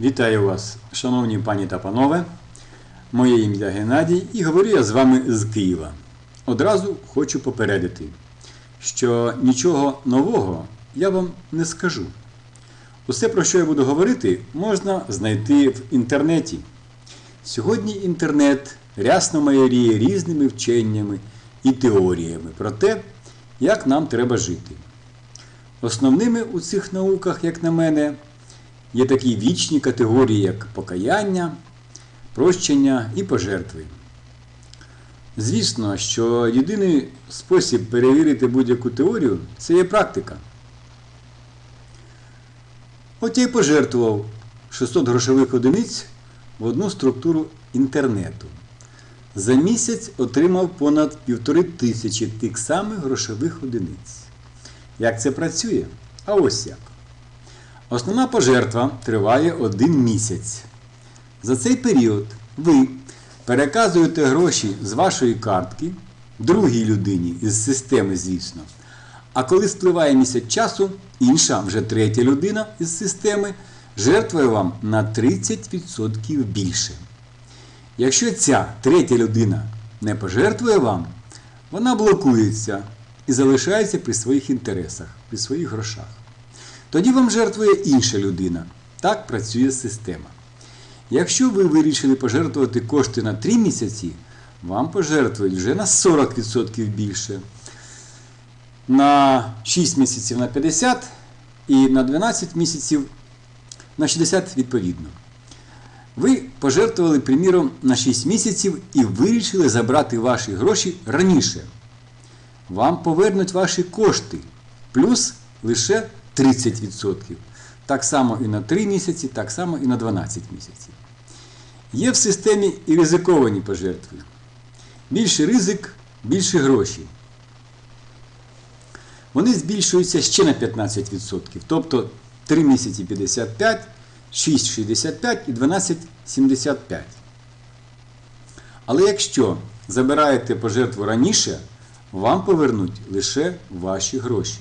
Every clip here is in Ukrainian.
Вітаю вас, шановні пані та панове. Моє ім'я Геннадій і говорю я з вами з Києва. Одразу хочу попередити, що нічого нового я вам не скажу. Усе, про що я буду говорити, можна знайти в інтернеті. Сьогодні інтернет рясно майоріє різними вченнями і теоріями про те, як нам треба жити. Основними у цих науках, як на мене, є такі вічні категорії, як покаяння, прощення і пожертви. Звісно, що єдиний спосіб перевірити будь-яку теорію це є практика. От я й пожертвував 600 грошових одиниць в одну структуру інтернету. За місяць отримав понад півтори тисячі тих самих грошових одиниць. Як це працює? А ось як. Основна пожертва триває один місяць. За цей період ви переказуєте гроші з вашої картки другій людині із системи, звісно. А коли спливає місяць часу, інша, вже третя людина із системи, жертвує вам на 30% більше. Якщо ця третя людина не пожертвує вам, вона блокується і залишається при своїх інтересах, при своїх грошах. Тоді вам жертвує інша людина. Так працює система. Якщо ви вирішили пожертвувати кошти на 3 місяці, вам пожертвують вже на 40% більше, на 6 місяців на 50 і на 12 місяців на 60 відповідно. Ви пожертвували, приміром, на 6 місяців і вирішили забрати ваші гроші раніше. Вам повернуть ваші кошти плюс лише 30%. Так само і на 3 місяці, так само і на 12 місяців. Є в системі і ризиковані пожертви. Більший ризик, більше гроші. Вони збільшуються ще на 15%. Тобто 3 місяці 55, 6 65 і 12 75. Але якщо забираєте пожертву раніше, вам повернуть лише ваші гроші.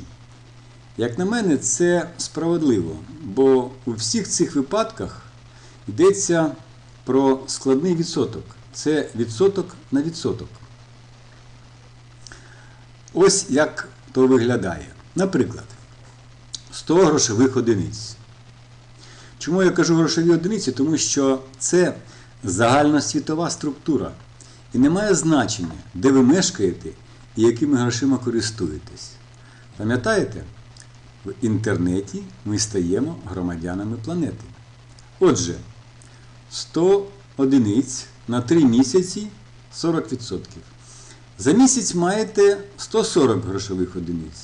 Як на мене, це справедливо, бо у всіх цих випадках йдеться про складний відсоток. Це відсоток на відсоток. Ось як то виглядає. Наприклад, 100 грошових одиниць. Чому я кажу грошові одиниці? Тому що це загальносвітова структура. І не має значення, де ви мешкаєте і якими грошима користуєтесь. Пам'ятаєте? В інтернеті ми стаємо громадянами планети. Отже, 100 одиниць на 3 місяці 40%. За місяць маєте 140 грошових одиниць.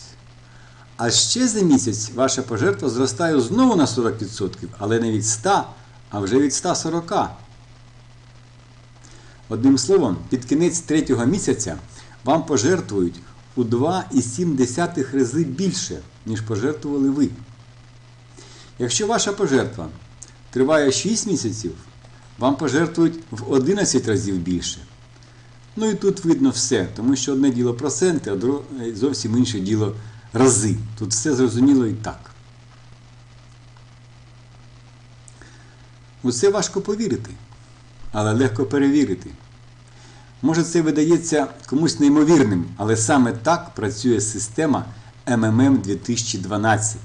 А ще за місяць ваша пожертва зростає знову на 40%, але не від 100, а вже від 140. Одним словом, під кінець третього місяця вам пожертвують у 2,7 рази більше, ніж пожертвували ви. Якщо ваша пожертва триває 6 місяців, вам пожертвують в 11 разів більше. Ну і тут видно все, тому що одне діло проценти, а зовсім інше діло рази. Тут все зрозуміло і так. У це важко повірити, але легко перевірити. Може, це видається комусь неймовірним, але саме так працює система МММ 2012.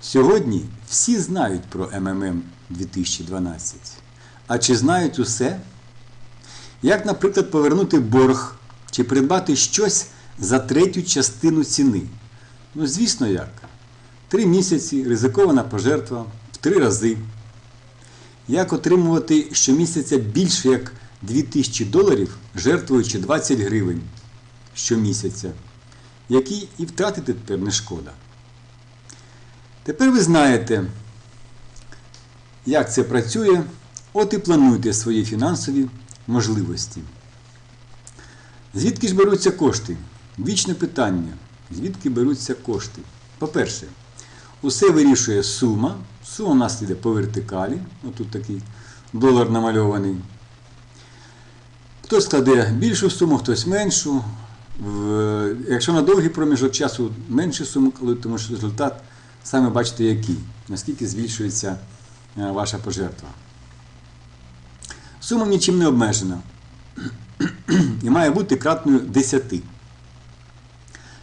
Сьогодні всі знають про МММ 2012. А чи знають усе? Як, наприклад, повернути борг чи придбати щось за третю частину ціни? Ну, звісно, як. Три місяці ризикована пожертва в три рази. Як отримувати щомісяця більше як 2000 доларів, жертвуючи 20 гривень щомісяця, які і втратити тепер не шкода. Тепер ви знаєте, як це працює, от і плануйте свої фінансові можливості. Звідки ж беруться кошти? Вічне питання. Звідки беруться кошти? По-перше, усе вирішує сума. Сума у нас йде по вертикалі. Отут такий долар намальований. Хтось складе більшу суму, хтось меншу. Якщо на довгий проміжок часу меншу суму тому що результат саме бачите який, наскільки збільшується е, ваша пожертва. Сума нічим не обмежена і має бути кратною 10.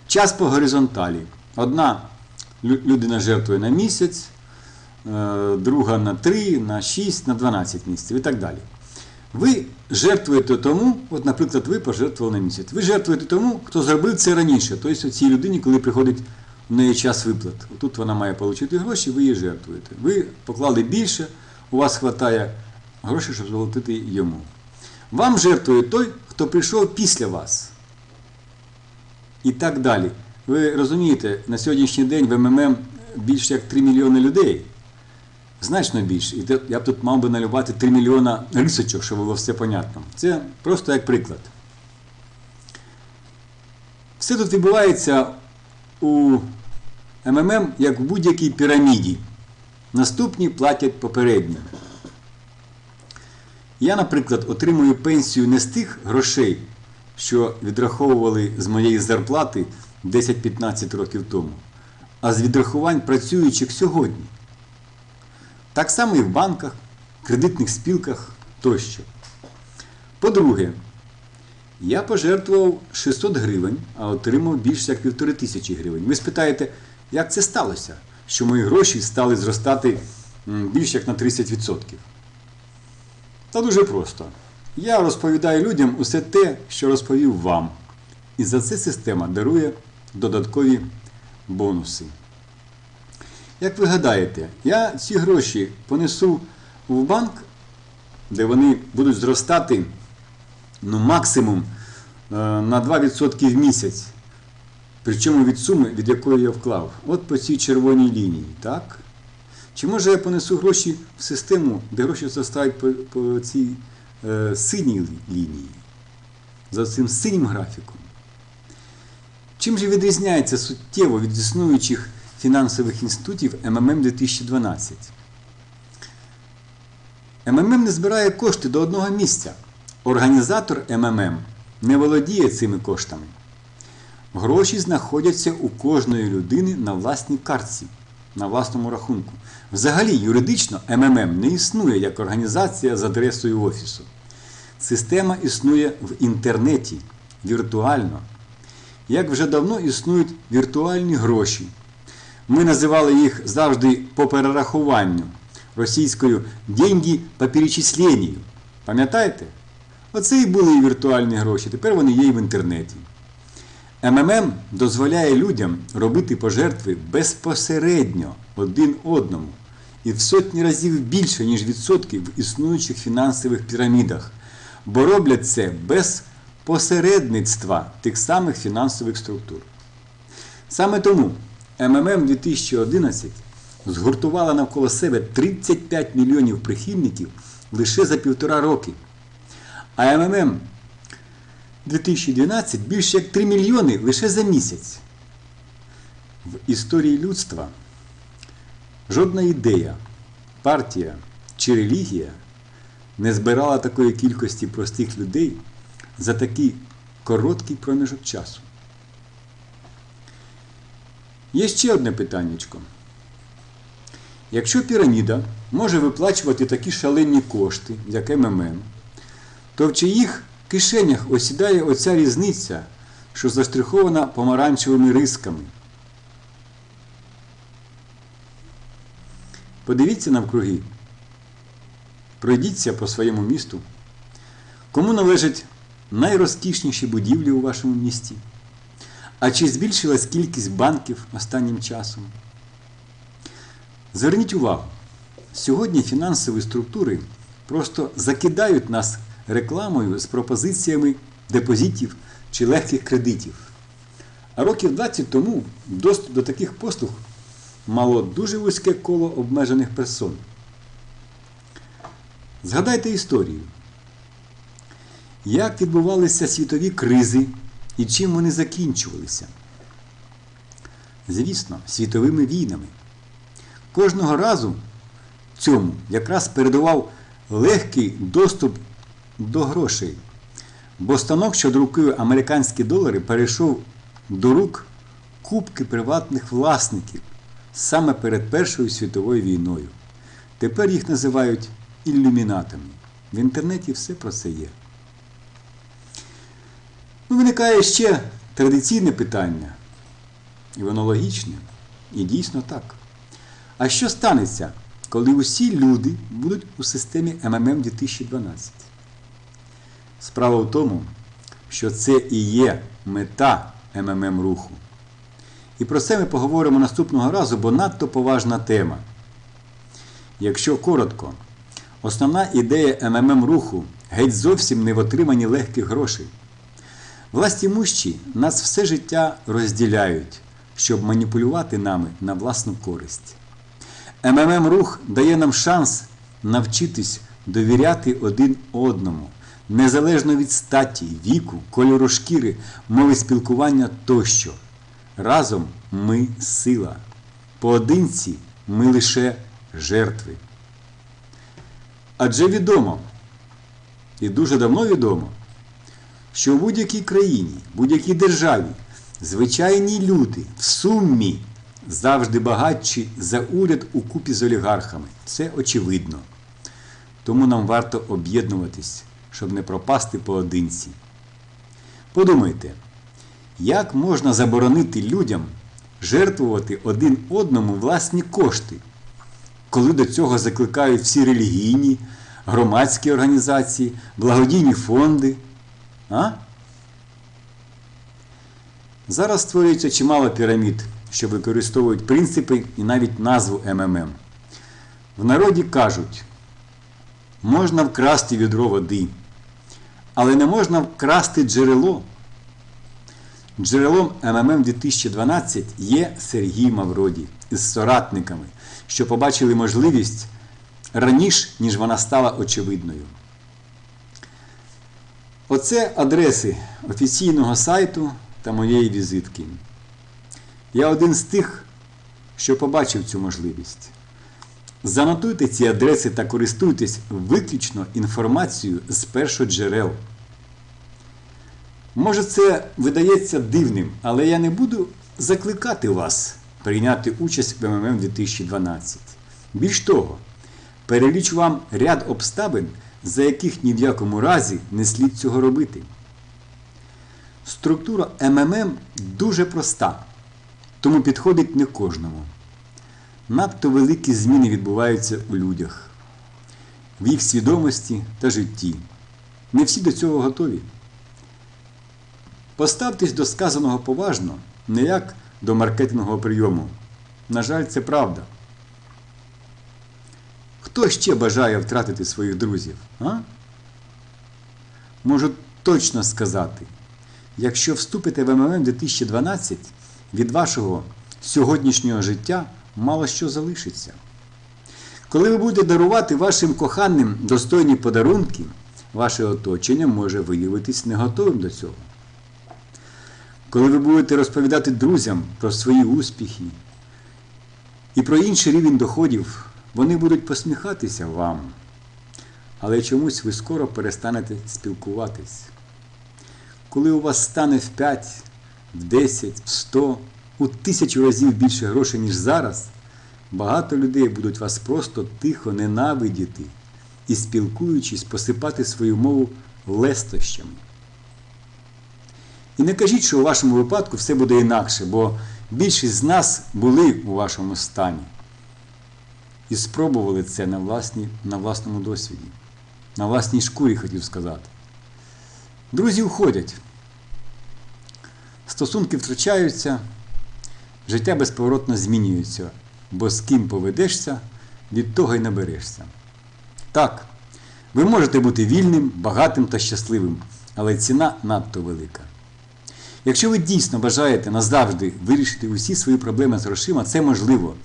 Час по горизонталі. Одна людина жертвує на місяць, е, друга на 3, на 6, на 12 місяців і так далі. Ви жертвуєте тому, от, наприклад, ви пожертвували на місяць. Ви жертвуєте тому, хто зробив це раніше. Тобто цій людині, коли приходить в неї час виплат. Тут вона має отримати гроші, ви її жертвуєте. Ви поклали більше, у вас вистачає грошей, щоб заплатити йому. Вам жертвує той, хто прийшов після вас. І так далі. Ви розумієте, на сьогоднішній день в МММ більше як 3 мільйони людей. Значно більше. І я б тут мав би малювати 3 мільйона рисочок, щоб було все понятно. Це просто як приклад. Все тут відбувається у МММ як в будь-якій піраміді. Наступні платять попереднім. Я, наприклад, отримую пенсію не з тих грошей, що відраховували з моєї зарплати 10-15 років тому, а з відрахувань працюючих сьогодні. Так само і в банках, кредитних спілках тощо. По-друге, я пожертвував 600 гривень, а отримав більше як півтори тисячі гривень. Ви спитаєте, як це сталося, що мої гроші стали зростати більше як на 30%? Та дуже просто. Я розповідаю людям усе те, що розповів вам. І за це система дарує додаткові бонуси. Як ви гадаєте, я ці гроші понесу в банк, де вони будуть зростати ну, максимум е, на 2% в місяць. Причому від суми, від якої я вклав. От по цій червоній лінії, так? Чи може я понесу гроші в систему, де гроші зростають по, по цій е, синій лінії, за цим синім графіком? Чим же відрізняється суттєво від існуючих фінансових інститутів МММ 2012? МММ не збирає кошти до одного місця. Організатор МММ не володіє цими коштами. Гроші знаходяться у кожної людини на власній картці, на власному рахунку. Взагалі, юридично МММ не існує як організація з адресою офісу. Система існує в інтернеті віртуально. Як вже давно існують віртуальні гроші. Ми називали їх завжди по перерахуванню російською деньги по перечисленню. Пам'ятаєте? Оце і були і віртуальні гроші, тепер вони є і в інтернеті. МММ дозволяє людям робити пожертви безпосередньо один одному і в сотні разів більше, ніж відсотки в існуючих фінансових пірамідах, бо роблять це без посередництва тих самих фінансових структур. Саме тому МММ 2011 згуртувала навколо себе 35 мільйонів прихильників лише за півтора роки. А МММ 2012 більше як 3 мільйони лише за місяць. В історії людства жодна ідея, партія чи релігія не збирала такої кількості простих людей за такий короткий проміжок часу. Є ще одне питаннячко. Якщо піраміда може виплачувати такі шалені кошти, як МММ, то в чиїх кишенях осідає оця різниця, що заштрихована помаранчевими рисками? Подивіться навкруги. Пройдіться по своєму місту. Кому належать найрозкішніші будівлі у вашому місті? А чи збільшилась кількість банків останнім часом? Зверніть увагу, сьогодні фінансові структури просто закидають нас рекламою з пропозиціями депозитів чи легких кредитів. А років 20 тому доступ до таких послуг мало дуже вузьке коло обмежених персон. Згадайте історію. Як відбувалися світові кризи і чим вони закінчувалися? Звісно, світовими війнами. Кожного разу цьому якраз передував легкий доступ до грошей, бо станок, що друкує американські долари, перейшов до рук кубки приватних власників саме перед Першою світовою війною. Тепер їх називають ілюмінатами. В інтернеті все про це є. Виникає ще традиційне питання. І воно логічне. І дійсно так. А що станеться, коли усі люди будуть у системі МММ 2012? Справа в тому, що це і є мета МММ руху. І про це ми поговоримо наступного разу, бо надто поважна тема. Якщо коротко, основна ідея МММ руху геть зовсім не в отриманні легких грошей. Власті мущі нас все життя розділяють, щоб маніпулювати нами на власну користь. МММ рух дає нам шанс навчитись довіряти один одному, незалежно від статі, віку, кольору шкіри, мови спілкування тощо. Разом ми сила. Поодинці ми лише жертви. Адже відомо, і дуже давно відомо, що в будь-якій країні, будь-якій державі звичайні люди в сумі завжди багатші за уряд у купі з олігархами. Це очевидно. Тому нам варто об'єднуватись, щоб не пропасти поодинці. Подумайте, як можна заборонити людям жертвувати один одному власні кошти, коли до цього закликають всі релігійні, громадські організації, благодійні фонди? А? Зараз створюється чимало пірамід, що використовують принципи і навіть назву МММ. В народі кажуть, можна вкрасти відро води, але не можна вкрасти джерело. Джерелом МММ 2012 є Сергій Мавроді із соратниками, що побачили можливість раніше, ніж вона стала очевидною. Оце адреси офіційного сайту та моєї візитки. Я один з тих, що побачив цю можливість. Занотуйте ці адреси та користуйтесь виключно інформацією з першоджерел. Може, це видається дивним, але я не буду закликати вас прийняти участь в МММ 2012. Більш того, перелічу вам ряд обставин, за яких ні в якому разі не слід цього робити. Структура МММ дуже проста, тому підходить не кожному. Надто великі зміни відбуваються у людях, в їх свідомості та житті. Не всі до цього готові. Поставтесь до сказаного поважно, не як до маркетингового прийому. На жаль, це правда. Хто ще бажає втратити своїх друзів? А? Можу точно сказати, якщо вступите в МММ 2012, від вашого сьогоднішнього життя мало що залишиться. Коли ви будете дарувати вашим коханим достойні подарунки, ваше оточення може виявитись не готовим до цього. Коли ви будете розповідати друзям про свої успіхи і про інший рівень доходів, вони будуть посміхатися вам. Але чомусь ви скоро перестанете спілкуватись. Коли у вас стане в 5, в 10, в 100, у тисячу разів більше грошей, ніж зараз, багато людей будуть вас просто тихо ненавидіти і, спілкуючись, посипати свою мову лестощами. І не кажіть, що у вашому випадку все буде інакше, бо більшість з нас були у вашому стані і спробували це на, власні, на власному досвіді, на власній шкурі, хотів сказати. Друзі уходять, стосунки втрачаються, життя безповоротно змінюється, бо з ким поведешся, від того й наберешся. Так, ви можете бути вільним, багатим та щасливим, але ціна надто велика. Якщо ви дійсно бажаєте назавжди вирішити усі свої проблеми з грошима, це можливо.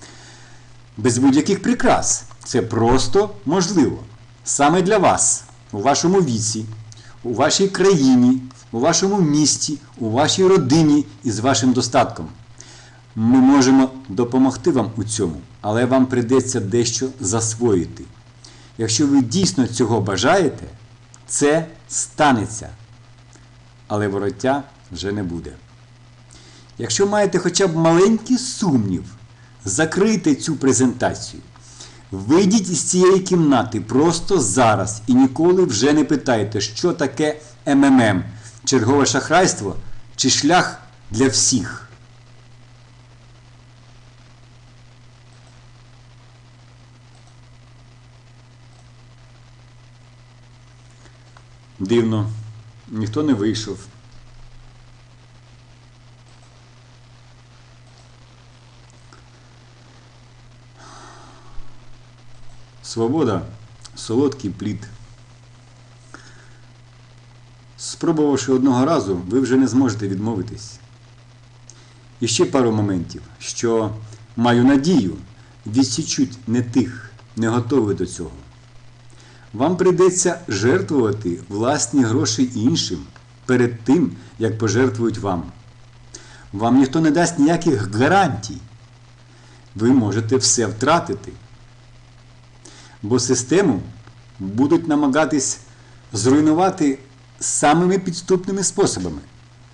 Без будь-яких прикрас. Це просто можливо. Саме для вас, у вашому віці, у вашій країні, у вашому місті, у вашій родині і з вашим достатком. Ми можемо допомогти вам у цьому, але вам прийдеться дещо засвоїти. Якщо ви дійсно цього бажаєте, це станеться. Але вороття вже не буде. Якщо маєте хоча б маленький сумнів, закрийте цю презентацію. Вийдіть із цієї кімнати просто зараз і ніколи вже не питайте, що таке МММ, чергове шахрайство чи шлях для всіх. Дивно, ніхто не вийшов. Свобода солодкий плід. Спробувавши одного разу, ви вже не зможете відмовитись. І ще пару моментів, що маю надію, відсічуть не тих, не готових до цього. Вам прийдеться жертвувати власні гроші іншим перед тим, як пожертвують вам. Вам ніхто не дасть ніяких гарантій. Ви можете все втратити. Бо систему будуть намагатись зруйнувати самими підступними способами.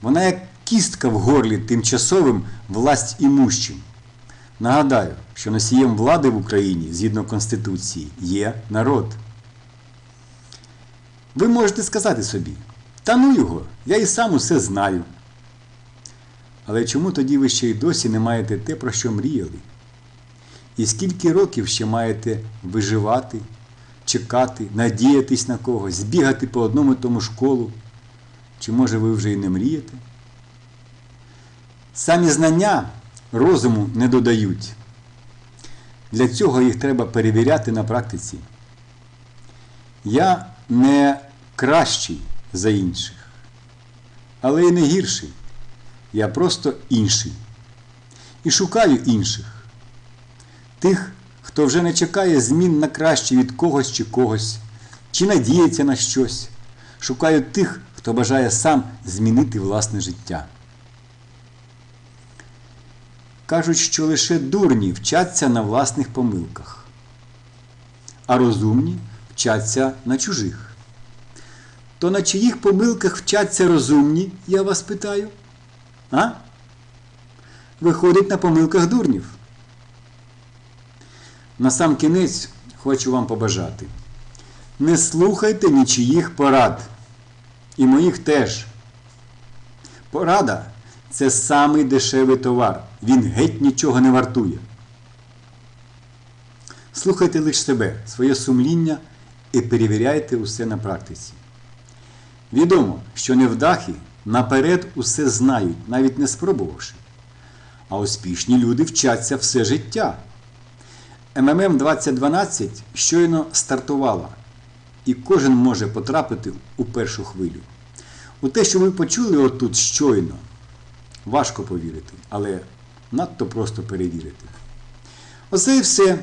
Вона як кістка в горлі тимчасовим власть імущим. Нагадаю, що носієм влади в Україні згідно Конституції є народ. Ви можете сказати собі, та ну його, я і сам усе знаю. Але чому тоді ви ще й досі не маєте те, про що мріяли? І скільки років ще маєте виживати, чекати, надіятись на когось, збігати по одному тому школу? Чи може ви вже і не мрієте? Самі знання розуму не додають. Для цього їх треба перевіряти на практиці. Я не кращий за інших, але й не гірший. Я просто інший. І шукаю інших. Тих, хто вже не чекає змін на краще від когось чи когось, чи надіється на щось. Шукаю тих, хто бажає сам змінити власне життя. Кажуть, що лише дурні вчаться на власних помилках, а розумні вчаться на чужих. То на чиїх помилках вчаться розумні, я вас питаю? А? Виходить на помилках дурнів. На сам кінець хочу вам побажати. Не слухайте нічиїх порад. І моїх теж. Порада це самий дешевий товар. Він геть нічого не вартує. Слухайте лише себе, своє сумління і перевіряйте усе на практиці. Відомо, що невдахи наперед усе знають, навіть не спробувавши. А успішні люди вчаться все життя. МММ 2012 щойно стартувала, і кожен може потрапити у першу хвилю. У те, що ви почули отут щойно, важко повірити, але надто просто перевірити. Оце і все,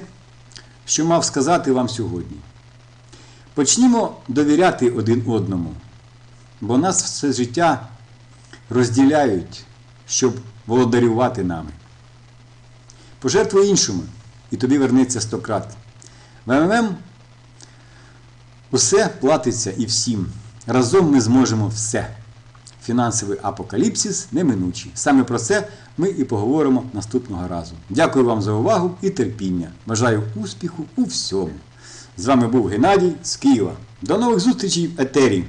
що мав сказати вам сьогодні. Почнімо довіряти один одному, бо нас все життя розділяють, щоб володарювати нами. Пожертвуй іншому, і тобі вернеться сто крат. В МММ усе платиться і всім. Разом ми зможемо все. Фінансовий апокаліпсис неминучий. Саме про це ми і поговоримо наступного разу. Дякую вам за увагу і терпіння. Бажаю успіху у всьому. З вами був Геннадій з Києва. До нових зустрічей в етері!